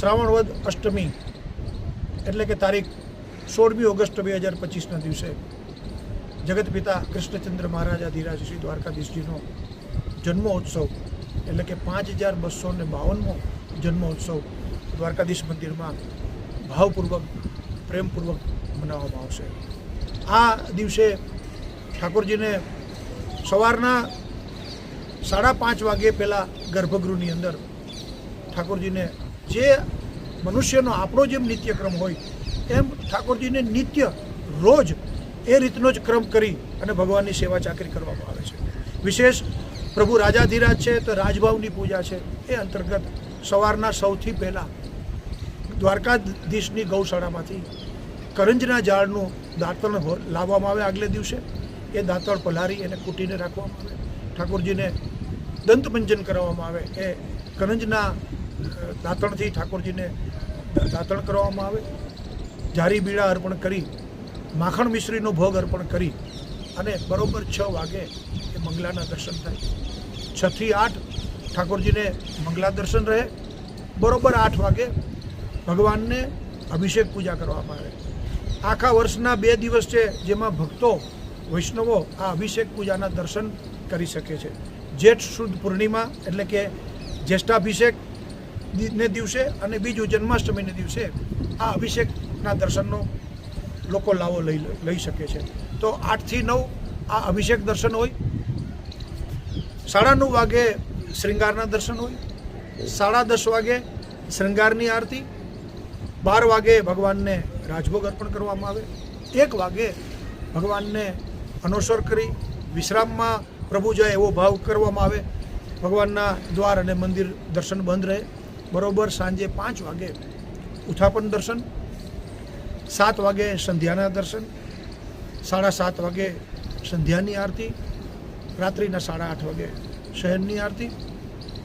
શ્રાવણ વદ અષ્ટમી, એટલે કે તારીખ સોળમી ઓગસ્ટ બે હજાર પચીસના દિવસે જગત પિતા કૃષ્ણચંદ્ર મહારાજા ધીરાજ શ્રી દ્વારકાધીશજીનો જન્મોત્સવ, એટલે કે પાંચ હજાર બસો ને બાવનમો જન્મોત્સવ દ્વારકાધીશ મંદિરમાં ભાવપૂર્વક, પ્રેમપૂર્વક મનાવવામાં આવશે. આ દિવસે ઠાકોરજીને સવારના સાડા પાંચ વાગે પહેલાં ગર્ભગૃહની અંદર ઠાકોરજીને જે મનુષ્યનો આપણો જેમ નિત્યક્રમ હોય, એમ ઠાકોરજીને નિત્ય રોજ એ રીતનો જ ક્રમ કરી અને ભગવાનની સેવા ચાકરી કરવામાં આવે છે. વિશેષ પ્રભુ રાજાધીરાજ છે, તો રાજભાવની પૂજા છે, એ અંતર્ગત સવારના સૌથી પહેલાં દ્વારકાધીશની ગૌશાળામાંથી કરંજના ઝાડનું દાંતણ લાવવામાં આવે આગલે દિવસે. એ દાંતણ પલારી એને કૂટીને રાખવામાં આવે. ઠાકોરજીને દંતમંજન કરાવવામાં આવે. એ કરંજના દાંતણથી ઠાકોરજીને દાંતણ કરવામાં આવે. જારી બીડા અર્પણ કરી, માખણ મિશ્રીનો ભોગ અર્પણ કરી અને બરોબર છ વાગે એ મંગલાના દર્શન થાય. છથી આઠ ઠાકોરજીને મંગલા દર્શન રહે. બરોબર આઠ વાગે ભગવાનને અભિષેક પૂજા કરવામાં આવે. આખા વર્ષના બે દિવસ છે જેમાં ભક્તો, વૈષ્ણવો આ અભિષેક પૂજાના દર્શન કરી શકે છે. જેઠ શુદ્ધ પૂર્ણિમા એટલે કે જ્યેષ્ઠાભિષેક ને દિવસે અને બીજું જન્માષ્ટમીને દિવસે આ અભિષેકના દર્શનનો લોકો લાવો લઈ લઈ શકે છે. તો આઠથી નવ આ અભિષેક દર્શન હોય સાડા નવ વાગે શ્રૃંગારના દર્શન હોય, સાડા દસ વાગે શ્રૃંગારની આરતી, બાર વાગે ભગવાનને રાજભોગ અર્પણ કરવામાં આવે, એક વાગે ભગવાનને અનુસર કરી વિશ્રામમાં પ્રભુ જાય એવો ભાવ કરવામાં આવે, ભગવાનના દ્વાર અને મંદિર દર્શન બંધ રહે બરોબર સાંજે પાંચ વાગે ઉથાપન દર્શન, સાત વાગે સંધ્યાના દર્શન, સાડા સાત વાગે સંધ્યાની આરતી, રાત્રિના સાડા આઠ વાગે શહેરની આરતી,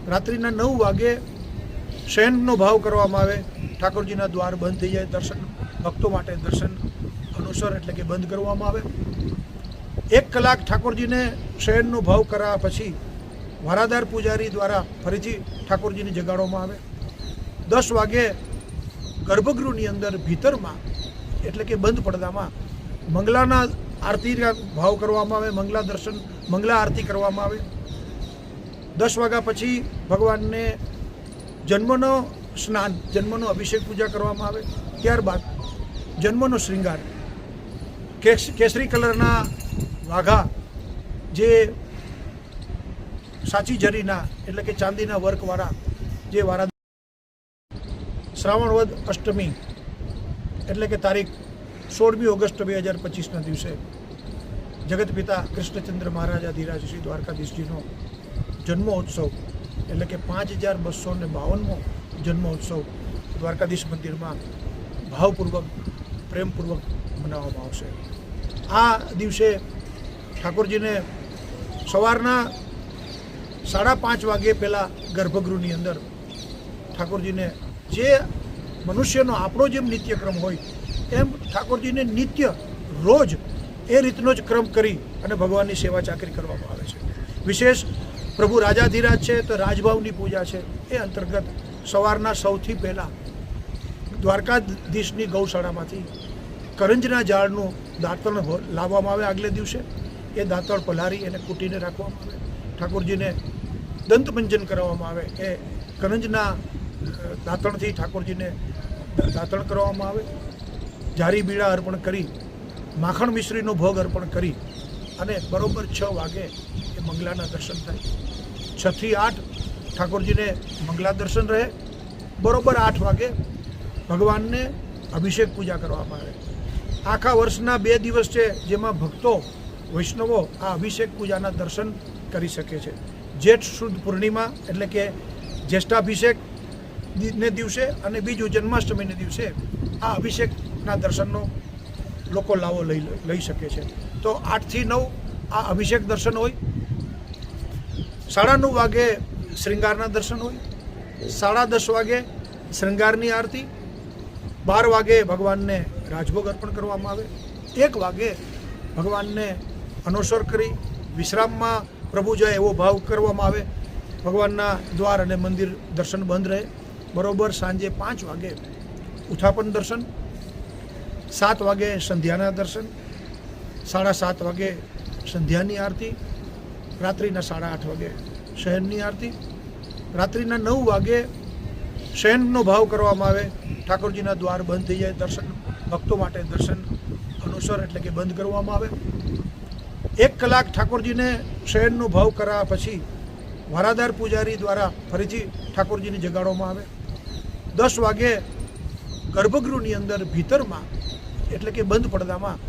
રાત્રિના નવ વાગે શયનનો ભાવ કરવામાં આવે, ઠાકોરજીના દ્વાર બંધ થઈ જાય, દર્શન, ભક્તો માટે દર્શન અનુસર એટલે કે બંધ કરવામાં આવે. એક કલાક ઠાકોરજીને શયનનો ભાવ કરાવ્યા પછી વારાદાર પૂજારી દ્વારા ફરીથી ઠાકોરજીને જગાડવામાં આવે. દસ વાગે ગર્ભગૃહની અંદર ભીતરમાં, એટલે કે બંધ પડદામાં, મંગલાના આરતીના ભાવ કરવામાં આવે, મંગલા દર્શન, મંગલા આરતી કરવામાં આવે. દસ વાગ્યા પછી ભગવાનને જન્મનો સ્નાન, જન્મનો અભિષેક પૂજા કરવામાં આવે. ત્યારબાદ જન્મનો શ્રૃંગાર કેસ- કેસરી કલરના વાઘા જે સાચી જરીના એટલે કે ચાંદીના વર્કવાળા જે વાળા શ્રાવણ વદ અષ્ટમી એટલે કે તારીખ સોળમી ઓગસ્ટ બે હજાર પચીસના દિવસે જગત પિતા કૃષ્ણચંદ્ર મહારાજા ધીરાજ શ્રી દ્વારકાધીશજીનો જન્મોત્સવ એટલે કે પાંચ હજાર બસો ને બાવનમો જન્મોત્સવ દ્વારકાધીશ મંદિરમાં ભાવપૂર્વક, પ્રેમપૂર્વક મનાવવામાં આવશે. આ દિવસે ઠાકોરજીને સવારના સાડા પાંચ વાગે પહેલાં ગર્ભગૃહની અંદર ઠાકોરજીને જે મનુષ્યનો આપણો જેમ નિત્યક્રમ હોય, એમ ઠાકોરજીને નિત્ય રોજ એ રીતનો જ ક્રમ કરી અને ભગવાનની સેવા ચાકરી કરવામાં આવે છે. વિશેષ પ્રભુ રાજાધીરાજ છે, તો રાજભાવની પૂજા છે, એ અંતર્ગત સવારના સૌથી પહેલાં દ્વારકાધીશની ગૌશાળામાંથી કરંજના ઝાડનું દાંતણ લાવવામાં આવે આગલે દિવસે. એ દાંતણ પલારી એને કૂટીને રાખવામાં આવે. ઠાકોરજીને દંતમંજન કરાવવામાં આવે. એ કરંજના દાંતણથી ઠાકોરજીને દાંતણ કરવામાં આવે. જારી બીડા અર્પણ કરી, માખણ મિશ્રીનો ભોગ અર્પણ કરી અને બરોબર છ વાગે એ મંગલાના દર્શન થાય. છથી આઠ ઠાકોરજીને મંગલા દર્શન રહે. બરોબર આઠ વાગે ભગવાનને અભિષેક પૂજા કરવામાં આવે. આખા વર્ષના બે દિવસ છે જેમાં ભક્તો, વૈષ્ણવો આ અભિષેક પૂજાના દર્શન કરી શકે છે. જેઠ શુદ્ધ પૂર્ણિમા એટલે કે જ્યેષ્ઠાભિષેક ને દિવસે અને બીજું જન્માષ્ટમીને દિવસે આ અભિષેકના દર્શનનો લોકો લાવો લઈ લઈ શકે છે. તો આઠથી નવ આ અભિષેક દર્શન હોય સાડા નવ વાગે શ્રૃંગારના દર્શન હોય, સાડા દસ વાગે શ્રૃંગારની આરતી, બાર વાગે ભગવાનને રાજભોગ અર્પણ કરવામાં આવે, એક વાગે ભગવાનને અનુસર કરી વિશ્રામમાં પ્રભુ જાય એવો ભાવ કરવામાં આવે, ભગવાનના દ્વાર અને મંદિર દર્શન બંધ રહે બરોબર સાંજે પાંચ વાગે ઉથાપન દર્શન, સાત વાગે સંધ્યાના દર્શન, સાડા સાત વાગે સંધ્યાની આરતી, રાત્રિના સાડા આઠ વાગે શહેરની આરતી, રાત્રિના નવ વાગે શયનનો ભાવ કરવામાં આવે, ઠાકોરજીના દ્વાર બંધ થઈ જાય દર્શન, ભક્તો માટે દર્શન અનુસર એટલે કે બંધ કરવામાં આવે. એક કલાક ઠાકોરજીને શયનનો ભાવ કરાવ્યા પછી વારાદાર પૂજારી દ્વારા ફરીથી ઠાકોરજીને જગાડવામાં આવે. દસ વાગે ગર્ભગૃહની અંદર ભીતરમાં, એટલે કે બંધ પડદામાં,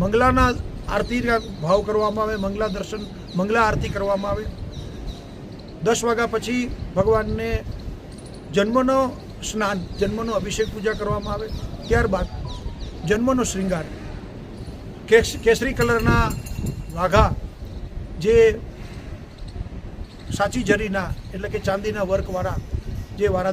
મંગલાના આરતીના ભાવ કરવામાં આવે, મંગલા દર્શન, મંગલા આરતી કરવામાં આવે. દસ વાગ્યા પછી ભગવાનને જન્મનો સ્નાન, જન્મનો અભિષેક પૂજા કરવામાં આવે. ત્યારબાદ જન્મનો શ્રૃંગાર કેસરી કલરના વાઘા જે સાચી જરીના એટલે કે ચાંદીના વર્કવાળા જે વારા